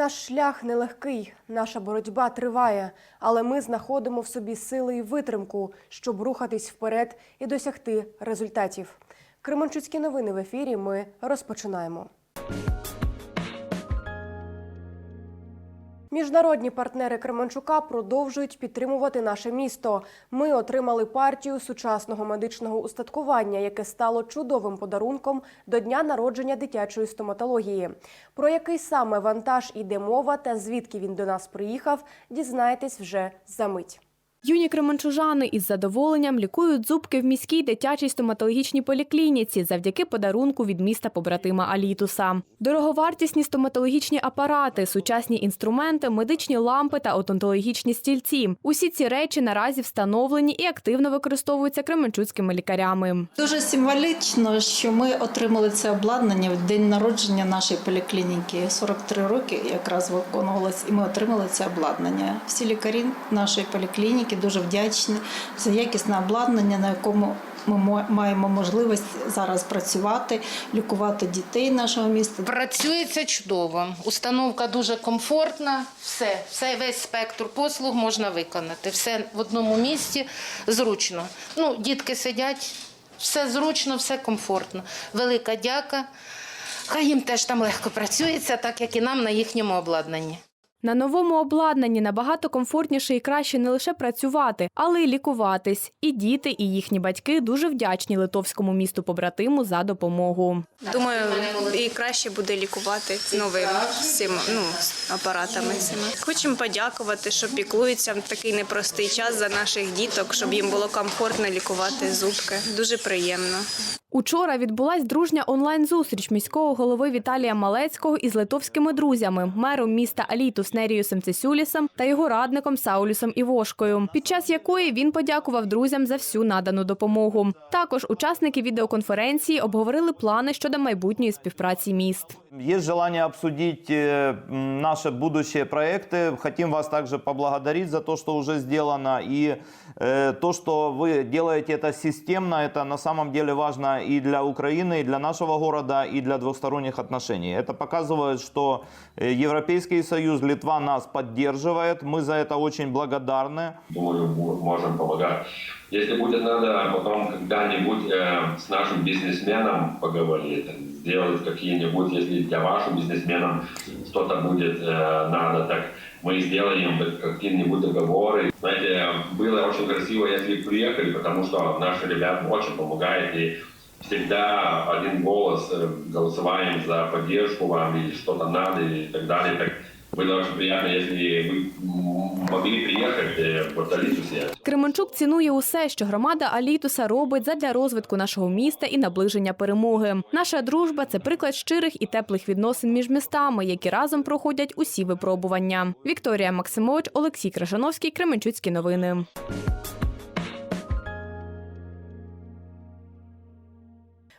Наш шлях нелегкий, наша боротьба триває, але ми знаходимо в собі сили і витримку, щоб рухатись вперед і досягти результатів. Кременчуцькі новини в ефірі. Ми розпочинаємо. Міжнародні партнери Кременчука продовжують підтримувати наше місто. Ми отримали партію сучасного медичного устаткування, яке стало чудовим подарунком до дня народження дитячої стоматології. Про який саме вантаж іде мова та звідки він до нас приїхав, дізнаєтесь вже за мить. Юні кременчужани із задоволенням лікують зубки в міській дитячій стоматологічній поліклініці завдяки подарунку від міста побратима Алітуса. Дороговартісні стоматологічні апарати, сучасні інструменти, медичні лампи та одонтологічні стільці. Усі ці речі наразі встановлені і активно використовуються кременчуцькими лікарями. Дуже символічно, що ми отримали це обладнання в день народження нашої поліклініки. 43 роки якраз виконувалось, і ми отримали це обладнання. Всі лікарі нашої поліклініки дуже вдячні за якісне обладнання, на якому ми маємо можливість зараз працювати, лікувати дітей нашого міста. Працюється чудово. Установка дуже комфортна. Все, все весь спектр послуг можна виконати. Все в одному місці зручно. Ну, дітки сидять, все зручно, все комфортно. Велика дяка. Хай їм теж там легко працюється, так як і нам на їхньому обладнанні. На новому обладнанні набагато комфортніше і краще не лише працювати, але й лікуватись. І діти, і їхні батьки дуже вдячні литовському місту побратиму за допомогу. Думаю, і краще буде лікувати новим цим ну, апаратами цими. Хочемо подякувати, що піклуються в такий непростий час за наших діток, щоб їм було комфортно лікувати зубки. Дуже приємно. Учора відбулась дружня онлайн-зустріч міського голови Віталія Малецького із литовськими друзями, мером міста Алітус Неріусом Цесюлісом та його радником Саулюсом Івошкою, під час якої він подякував друзям за всю надану допомогу. Також учасники відеоконференції обговорили плани щодо майбутньої співпраці міст. Есть желание обсудить э, наши будущие проекты. Хотим вас также поблагодарить за то, что уже сделано. И э, то, что вы делаете это системно, это на самом деле важно и для Украины, и для нашего города, и для двухсторонних отношений. Это показывает, что э, Европейский Союз, Литва нас поддерживает. Мы за это очень благодарны. думаю, мо- можем помогать. Если будет надо потом когда-нибудь с нашим бизнесменом поговорить, сделать какие-нибудь, если для ваших бизнесменов что-то будет э, надо, так мы сделаем какие-нибудь договоры. Знаете, было очень красиво, если приехали, потому что наши ребята очень помогают и всегда один голос э, голосоваем за поддержку вам или что-то надо и так далее. Так было очень приятно, если вы м, могли приехать э, в Порталитусе. Кременчук цінує усе, що громада Алітуса робить задля розвитку нашого міста і наближення перемоги. Наша дружба це приклад щирих і теплих відносин між містами, які разом проходять усі випробування. Вікторія Максимович, Олексій Крашановський, Кременчуцькі новини.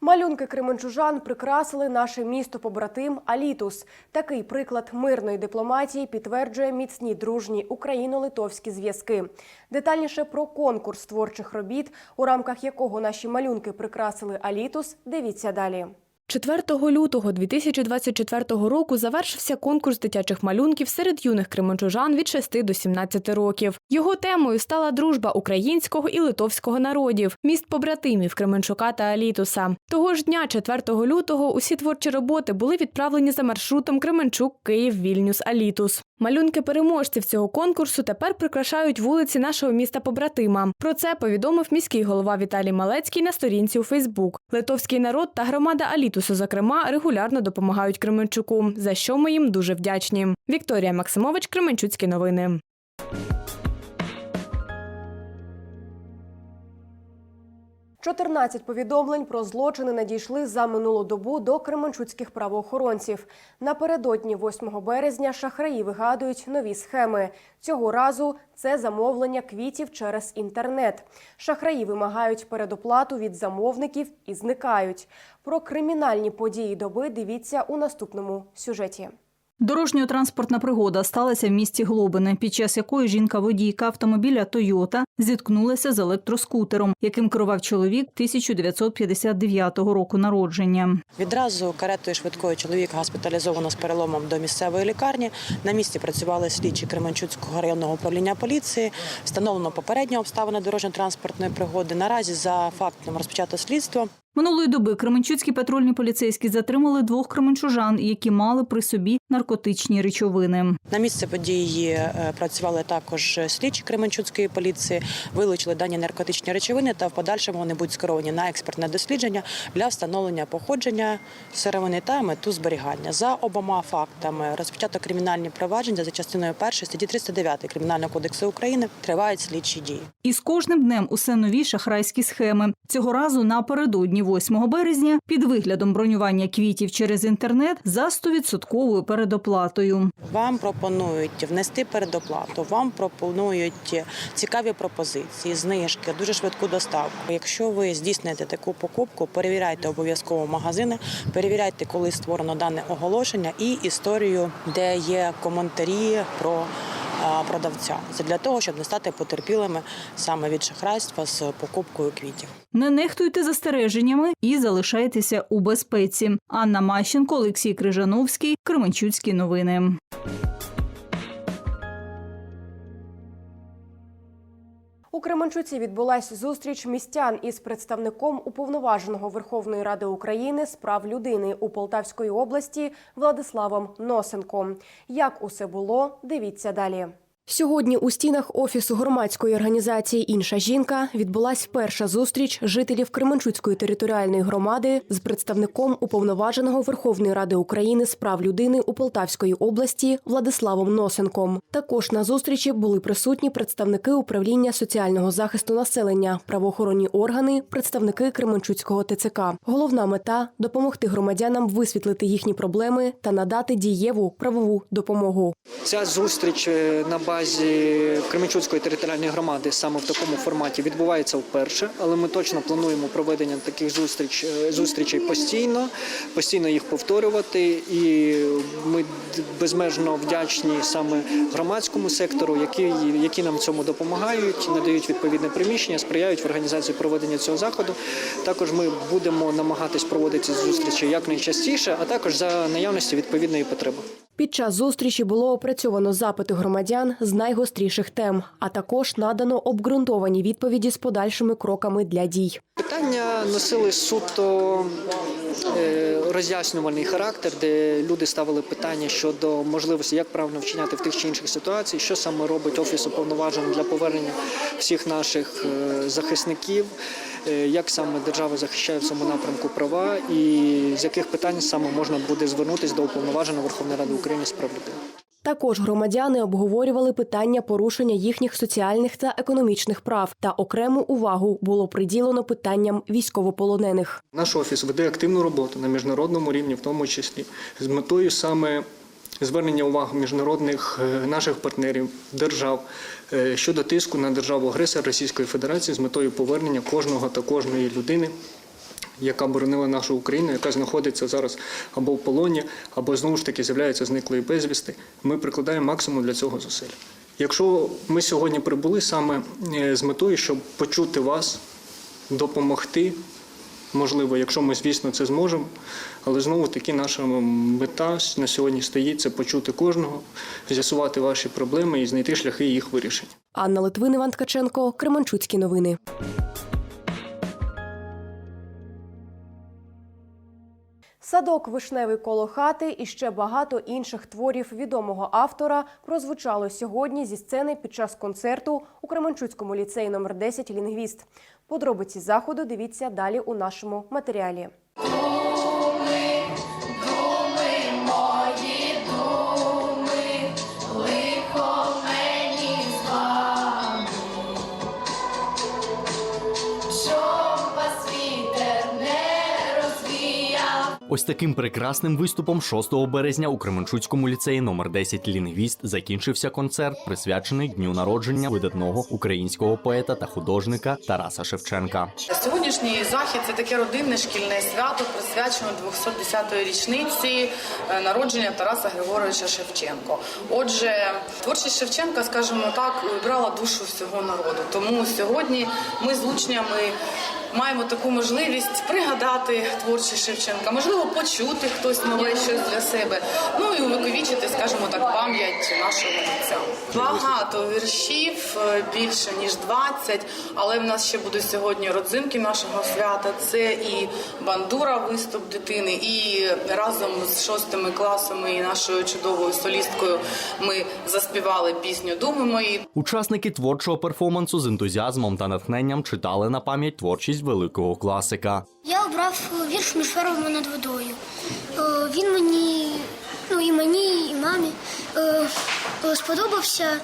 Малюнки кременчужан прикрасили наше місто побратим Алітус. Такий приклад мирної дипломатії підтверджує міцні дружні україно-литовські зв'язки. Детальніше про конкурс творчих робіт, у рамках якого наші малюнки прикрасили Алітус. Дивіться далі. 4 лютого 2024 року завершився конкурс дитячих малюнків серед юних кременчужан від 6 до 17 років. Його темою стала дружба українського і литовського народів, міст побратимів Кременчука та Алітуса. Того ж дня, 4 лютого, усі творчі роботи були відправлені за маршрутом Кременчук, Київ, Вільнюс, Алітус. Малюнки переможців цього конкурсу тепер прикрашають вулиці нашого міста побратима. Про це повідомив міський голова Віталій Малецький на сторінці у Фейсбук. Литовський народ та громада Алітусу, зокрема, регулярно допомагають Кременчуку, за що ми їм дуже вдячні. Вікторія Максимович, Кременчуцькі новини. – 14 повідомлень про злочини надійшли за минулу добу до кременчуцьких правоохоронців. Напередодні 8 березня шахраї вигадують нові схеми. Цього разу це замовлення квітів через інтернет. Шахраї вимагають передоплату від замовників і зникають. Про кримінальні події доби дивіться у наступному сюжеті. Дорожньо-транспортна пригода сталася в місті Глобине, під час якої жінка-водійка автомобіля Тойота зіткнулася з електроскутером, яким керував чоловік 1959 року народження. Відразу каретою швидкої чоловік госпіталізовано з переломом до місцевої лікарні. На місці працювали слідчі Кременчуцького районного управління поліції. Встановлено попередні обставини дорожньо-транспортної пригоди. Наразі за фактом розпочато слідство. Минулої доби Кременчуцькі патрульні поліцейські затримали двох кременчужан, які мали при собі наркотичні речовини. На місце події е, працювали також слідчі Кременчуцької поліції, вилучили дані наркотичні речовини та в подальшому вони будуть скеровані на експертне дослідження для встановлення походження сировини та мету зберігання. За обома фактами розпочато кримінальні провадження за частиною 1 статті 309 Кримінального кодексу України тривають слідчі дії. І з кожним днем усе нові шахрайські схеми. Цього разу напередодні 8 березня під виглядом бронювання квітів через інтернет за 100% передоплатою. Вам пропонують внести передоплату, вам пропонують цікаві пропозиції, знижки, дуже швидку доставку. Якщо ви здійсните таку покупку, перевіряйте обов'язково магазини, перевіряйте, коли створено дане оголошення, і історію, де є коментарі про продавця. Для того, щоб не стати потерпілими саме від шахрайства з покупкою квітів. Не нехтуйте застереженнями і залишайтеся у безпеці. Анна Мащенко, Олексій Крижановський, Кременчуцькі новини. У Кременчуці відбулась зустріч містян із представником уповноваженого Верховної Ради України з прав людини у Полтавської області Владиславом Носенком. Як усе було, дивіться далі. Сьогодні у стінах офісу громадської організації Інша жінка відбулась перша зустріч жителів Кременчуцької територіальної громади з представником уповноваженого Верховної Ради України з прав людини у Полтавської області Владиславом Носенком. Також на зустрічі були присутні представники управління соціального захисту населення, правоохоронні органи, представники Кременчуцького ТЦК. Головна мета допомогти громадянам висвітлити їхні проблеми та надати дієву правову допомогу. Ця зустріч е, на базі Кременчуцької територіальної громади саме в такому форматі відбувається вперше, але ми точно плануємо проведення таких зустріч, е, зустрічей постійно, постійно їх повторювати. І ми безмежно вдячні саме громадському сектору, які, які нам в цьому допомагають, надають відповідне приміщення, сприяють в організації проведення цього заходу. Також ми будемо намагатись проводити зустрічі якнайчастіше, а також за наявності відповідної потреби. Під час зустрічі було опрацьовано запити громадян з найгостріших тем, а також надано обґрунтовані відповіді з подальшими кроками для дій. Питання носили суто е, роз'яснювальний характер, де люди ставили питання щодо можливості, як правильно вчиняти в тих чи інших ситуаціях, що саме робить офіс уповноважений для повернення всіх наших е, захисників, як саме держава захищає в цьому напрямку права, і з яких питань саме можна буде звернутися до уповноваженого Верховної Ради України з прав людини. Також громадяни обговорювали питання порушення їхніх соціальних та економічних прав, та окрему увагу було приділено питанням військовополонених. Наш офіс веде активну роботу на міжнародному рівні, в тому числі з метою саме звернення уваги міжнародних е, наших партнерів, держав е, щодо тиску на державу агресора Російської Федерації з метою повернення кожного та кожної людини. Яка боронила нашу Україну, яка знаходиться зараз або в полоні, або знову ж таки з'являється зниклою безвісти. Ми прикладаємо максимум для цього зусиль. Якщо ми сьогодні прибули саме е, з метою, щоб почути вас, допомогти, можливо, якщо ми, звісно, це зможемо. Але знову таки наша мета на сьогодні стоїть це почути кожного, з'ясувати ваші проблеми і знайти шляхи їх вирішення. Анна Литвин, Іван Ткаченко, Кременчуцькі новини. Садок вишневий коло хати і ще багато інших творів відомого автора прозвучало сьогодні зі сцени під час концерту у Кременчуцькому ліцеї номер 10 Лінгвіст. Подробиці заходу дивіться далі у нашому матеріалі. Ось таким прекрасним виступом 6 березня у Кременчуцькому ліцеї номер 10 Лінгвіст закінчився концерт, присвячений дню народження видатного українського поета та художника Тараса Шевченка. Сьогоднішній захід це таке родинне шкільне свято, присвячено 210-ї річниці е, народження Тараса Григоровича Шевченко. Отже, творчість Шевченка, скажімо так, вибрала душу всього народу. Тому сьогодні ми з учнями маємо таку можливість пригадати творчість Шевченка, можливо, почути хтось нове щось для себе. Ну і увековічити, скажімо так, пам'ять нашого митця. Багато віршів, е, більше ніж 20, але в нас ще будуть сьогодні родзинки нашого свята. Це і бандура, виступ дитини, і разом з шостими класами і нашою чудовою солісткою ми заспівали пісню Думи мої. Учасники творчого перформансу з ентузіазмом та натхненням читали на пам'ять творчість великого класика. Я обрав вірш між фермами над водою. Е, Він мені, ну і мені, і мамі е, сподобався.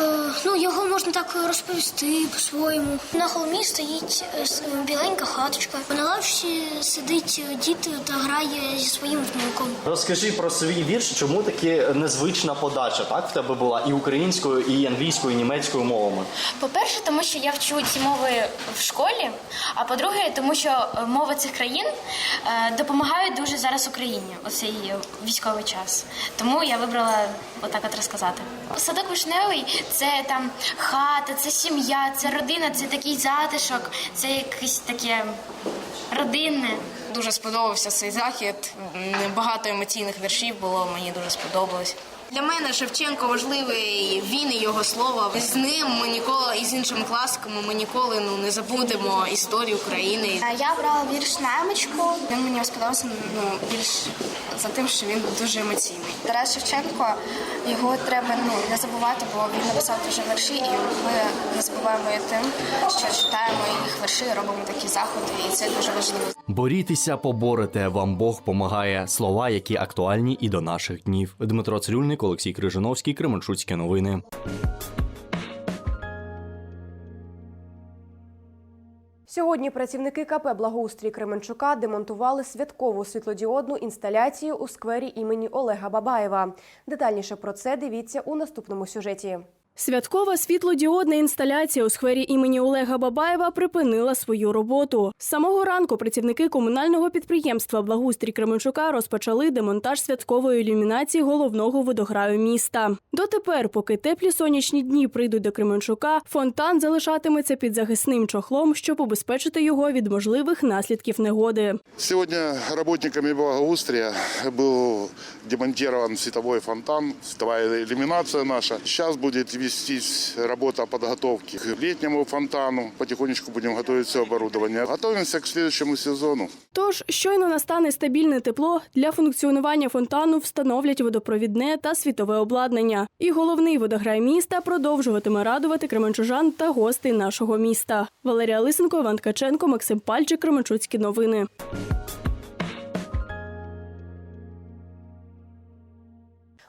Е, Ну, його можна так розповісти по-своєму. На холмі стоїть е, біленька хаточка. На лавці сидить дід та грає зі своїм внуком. Розкажи про свій вірш, чому таки незвична подача, так в тебе була і українською, і англійською, і німецькою мовами. По-перше, тому що я вчу ці мови в школі. А по-друге, тому що е, мови цих країн е, допомагають дуже зараз Україні у цей військовий час. Тому я вибрала отак от розказати. Садок вишневий це там хата, це сім'я, це родина, це такий затишок, це якесь таке родинне. Дуже сподобався цей захід. Багато емоційних віршів було, мені дуже сподобалось. Для мене Шевченко важливий він і його слово. З ним ми ніколи і з іншими класиками ми ніколи ну не забудемо історію України. Я брала вірш наймичку. Він мені сподобався ну більш за тим, що він дуже емоційний. Тарас Шевченко, його треба ну не забувати, бо він написав дуже вірші, і ми не забуваємо тим, що читаємо їх вірші, робимо такі заходи, і це дуже важливо. Борітеся, поборете. Вам Бог помагає. Слова, які актуальні і до наших днів. Дмитро Цирюльник, Олексій Крижановський, Кременчуцькі новини. Сьогодні працівники КП Благоустрій Кременчука демонтували святкову світлодіодну інсталяцію у сквері імені Олега Бабаєва. Детальніше про це дивіться у наступному сюжеті. Святкова світлодіодна інсталяція у сквері імені Олега Бабаєва припинила свою роботу. З самого ранку працівники комунального підприємства Благоустрій Кременчука розпочали демонтаж святкової ілюмінації головного водограю міста. Дотепер, поки теплі сонячні дні прийдуть до Кременчука, фонтан залишатиметься під захисним чохлом, щоб убезпечити його від можливих наслідків негоди. Сегодня работниками благоустрия был демонтирован световой фонтан, световая иллюминация наша. Сейчас будет вестись работа подготовки к летнему фонтану. Потихонечку будем готовить все оборудование. Готовимся к следующему сезону. Тож, щойно настане стабільне тепло, для функціонування фонтану встановлять водопровідне та світове обладнання. І головний водограй міста продовжуватиме радувати кременчужан та гостей нашого міста. Валерія Лисенко, Іван Ткаченко, Максим Пальчик, Кременчуцькі новини.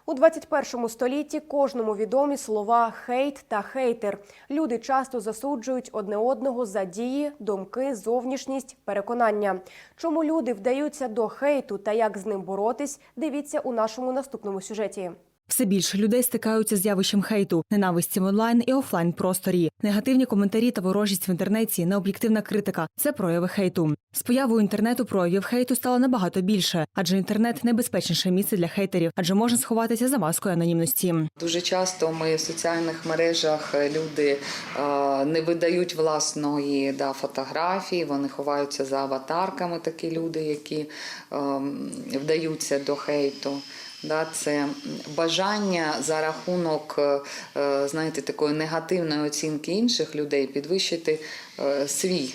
У 21 столітті кожному відомі слова хейт та хейтер. Люди часто засуджують одне одного за дії, думки, зовнішність, переконання. Чому люди вдаються до хейту та як з ним боротись? Дивіться у нашому наступному сюжеті. Все більше людей стикаються з явищем хейту, ненависті в онлайн і офлайн просторі. Негативні коментарі та ворожість в інтернеті, необ'єктивна критика це прояви хейту. З появою інтернету проявів хейту стало набагато більше, адже інтернет найбезпечніше місце для хейтерів, адже можна сховатися за маскою анонімності. Дуже часто ми в соціальних мережах е, люди е, не видають власної да, фотографії, вони ховаються за аватарками, такі люди, які е, вдаються до хейту. Да, це бажання за рахунок е, е, знаєте, такої негативної оцінки інших людей підвищити е, свій.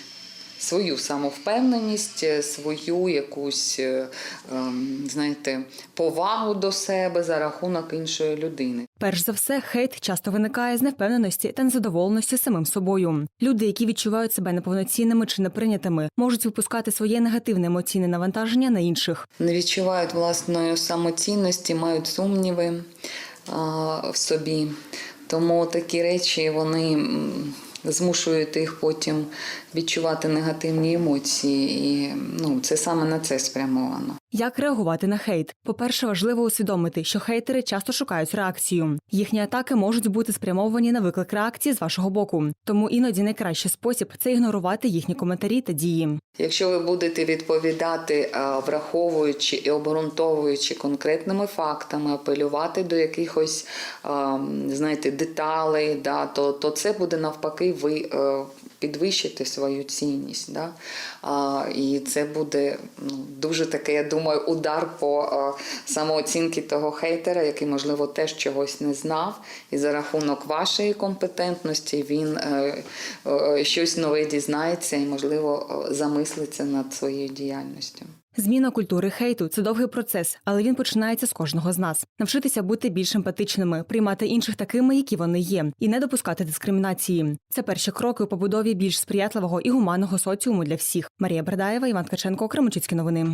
Свою самовпевненість, е, свою якусь е, ем, знаєте, повагу до себе за рахунок іншої людини. Перш за все, хейт часто виникає з невпевненості та незадоволеності самим собою. Люди, які відчувають себе неповноцінними чи неприйнятими, можуть випускати своє негативне емоційне навантаження на інших. Не відчувають власної самоцінності, мають сумніви а, в собі. Тому такі речі вони змушують їх потім відчувати негативні емоції, і ну, це саме на це спрямовано. Як реагувати на хейт? По-перше, важливо усвідомити, що хейтери часто шукають реакцію. Їхні атаки можуть бути спрямовані на виклик реакції з вашого боку. Тому іноді найкращий спосіб це ігнорувати їхні коментарі та дії. Якщо ви будете відповідати, враховуючи і обґрунтовуючи конкретними фактами, апелювати до якихось знаєте, деталей, да, то, то це буде навпаки ви підвищите свою цінність. Да? А, і це буде ну, дуже таке, я думаю, удар по а, самооцінки того хейтера, який, можливо, теж чогось не знав. І за рахунок вашої компетентності він е, е, щось нове дізнається і, можливо, замислиться над своєю діяльністю. Зміна культури хейту це довгий процес, але він починається з кожного з нас. Навчитися бути більш емпатичними, приймати інших такими, які вони є, і не допускати дискримінації. Це перші кроки у побудові більш сприятливого і гуманного соціуму для всіх. Марія Бердаєва, Іван Ткаченко, Кременчуцькі новини.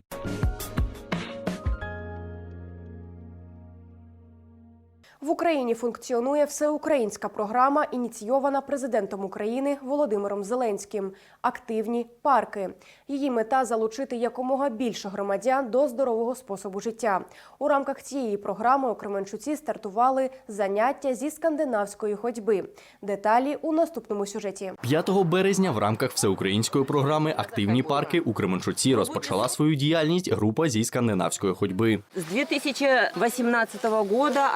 В Україні функціонує всеукраїнська програма, ініційована президентом України Володимиром Зеленським. Активні парки. Її мета залучити якомога більше громадян до здорового способу життя. У рамках цієї програми у Кременчуці стартували заняття зі скандинавської ходьби. Деталі у наступному сюжеті. 5 березня в рамках всеукраїнської програми Активні парки у Кременчуці розпочала свою діяльність група зі скандинавської ходьби. С 2018 года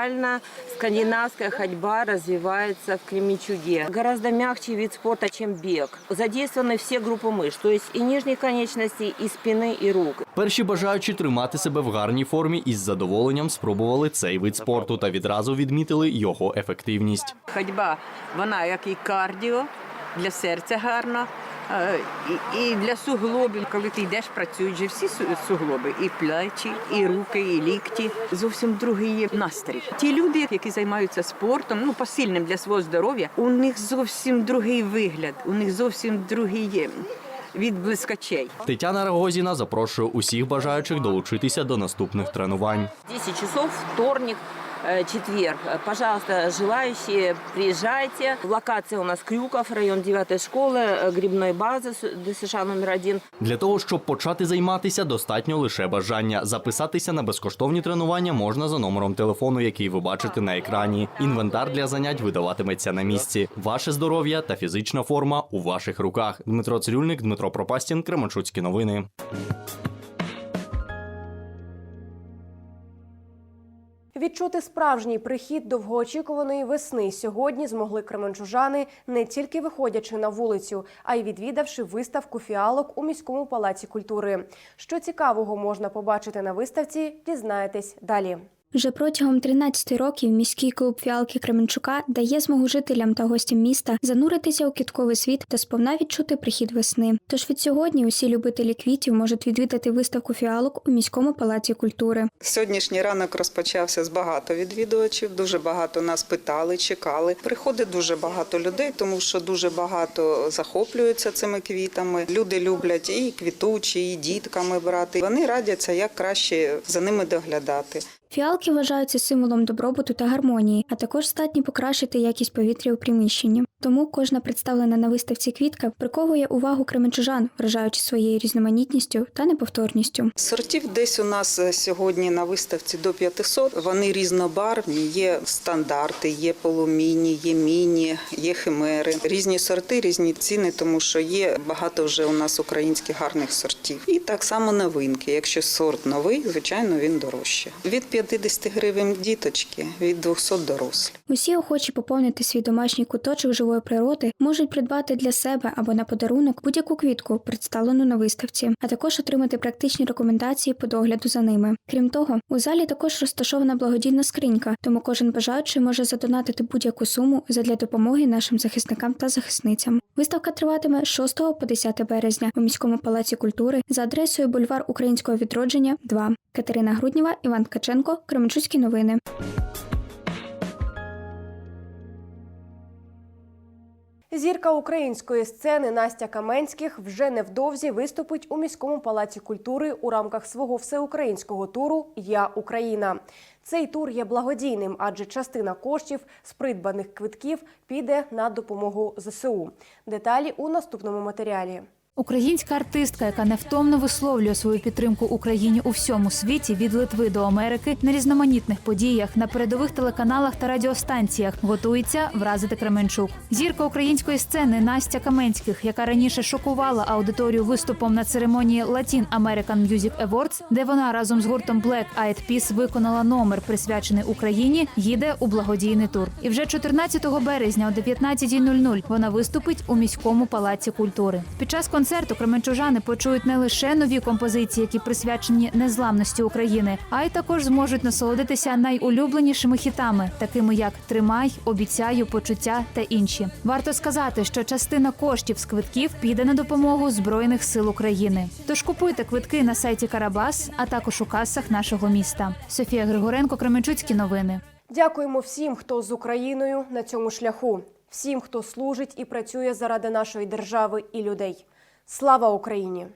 официально скандинавская ходьба развивается в Кременчуге. Гораздо мягче вид спорта, чем бег. Задействованы все группы мышц, то есть и нижних конечностей, и спины, и рук. Перші бажаючі тримати себе в гарній формі із задоволенням спробували цей вид спорту та відразу відмітили його ефективність. Ходьба, вона як і кардіо, для серця гарна, е, і, для суглобів. Коли ти йдеш, працюють же всі суглоби, і плечі, і руки, і лікті. Зовсім другий є настрій. Ті люди, які займаються спортом, ну посильним для свого здоров'я, у них зовсім другий вигляд, у них зовсім другий є від блискачей. Тетяна Рогозіна запрошує усіх бажаючих долучитися до наступних тренувань. 10 часов, вторник, четверг. Э, Пожалуйста, желающие, приезжайте. Локация у нас Крюков, район 9 школы, э, грибной базы с- ДСШ номер один. Для того, щоб почати займатися, достатньо лише бажання. Записатися на безкоштовні тренування можна за номером телефону, який ви бачите на екрані. Інвентар для занять видаватиметься на місці. Ваше здоров'я та фізична форма у ваших руках. Дмитро Цирюльник, Дмитро Пропастін, Кременчуцькі новини. Відчути справжній прихід довгоочікуваної весни сьогодні змогли кременчужани, не тільки виходячи на вулицю, а й відвідавши виставку фіалок у міському палаці культури. Що цікавого можна побачити на виставці, дізнаєтесь далі. Вже протягом 13 років міський клуб фіалки Кременчука дає змогу жителям та гостям міста зануритися у квітковий світ та сповна відчути прихід весни. Тож від сьогодні усі любителі квітів можуть відвідати виставку фіалок у міському палаці культури. Сьогоднішній ранок розпочався з багато відвідувачів. Дуже багато нас питали, чекали. Приходить дуже багато людей, тому що дуже багато захоплюються цими квітами. Люди люблять і квітучі, і дітками брати. Вони радяться, як краще за ними доглядати. Фіалки вважаються символом добробуту та гармонії, а також здатні покращити якість повітря у приміщенні. Тому кожна представлена на виставці квітка приковує увагу кременчужан, вражаючи своєю різноманітністю та неповторністю. Сортів десь у нас е, сьогодні на виставці до 500. Вони різнобарвні. Є стандарти, є полуміні, є міні, є химери. Різні сорти, різні ціни, тому що є багато вже у нас українських гарних сортів. І так само новинки. Якщо сорт новий, звичайно, він дорожче. Від 50 гривень діточки, від 200 дорослі. Усі охочі поповнити свій домашній куточок живої природи можуть придбати для себе або на подарунок будь-яку квітку, представлену на виставці, а також отримати практичні рекомендації по догляду за ними. Крім того, у залі також розташована благодійна скринька, тому кожен бажаючий може задонатити будь-яку суму задля допомоги нашим захисникам та захисницям. Виставка триватиме з 6 по 10 березня у міському палаці культури за адресою бульвар Українського відродження 2. Катерина Грудніва, Іван Ткаченко, Кременчуцькі новини. Зірка української сцени Настя Каменських вже невдовзі виступить у міському палаці культури у рамках свого всеукраїнського туру Я Україна. Цей тур є благодійним, адже частина коштів з придбаних квитків піде на допомогу ЗСУ. Деталі у наступному матеріалі. Українська артистка, яка невтомно висловлює свою підтримку Україні у всьому світі від Литви до Америки на різноманітних подіях на передових телеканалах та радіостанціях, готується вразити Кременчук. Зірка української сцени Настя Каменських, яка раніше шокувала аудиторію виступом на церемонії Latin American Music Awards, де вона разом з гуртом Black Eyed Peas виконала номер, присвячений Україні, їде у благодійний тур. І вже 14 березня о 19.00 вона виступить у міському палаці культури. Під час концерту кременчужани почують не лише нові композиції, які присвячені незламності України, а й також зможуть насолодитися найулюбленішими хітами, такими як Тримай, обіцяю, почуття та інші. Варто сказати, що частина коштів з квитків піде на допомогу Збройних сил України. Тож купуйте квитки на сайті Карабас, а також у касах нашого міста. Софія Григоренко, Кременчуцькі новини. Дякуємо всім, хто з Україною на цьому шляху, всім, хто служить і працює заради нашої держави і людей. Слава Україні!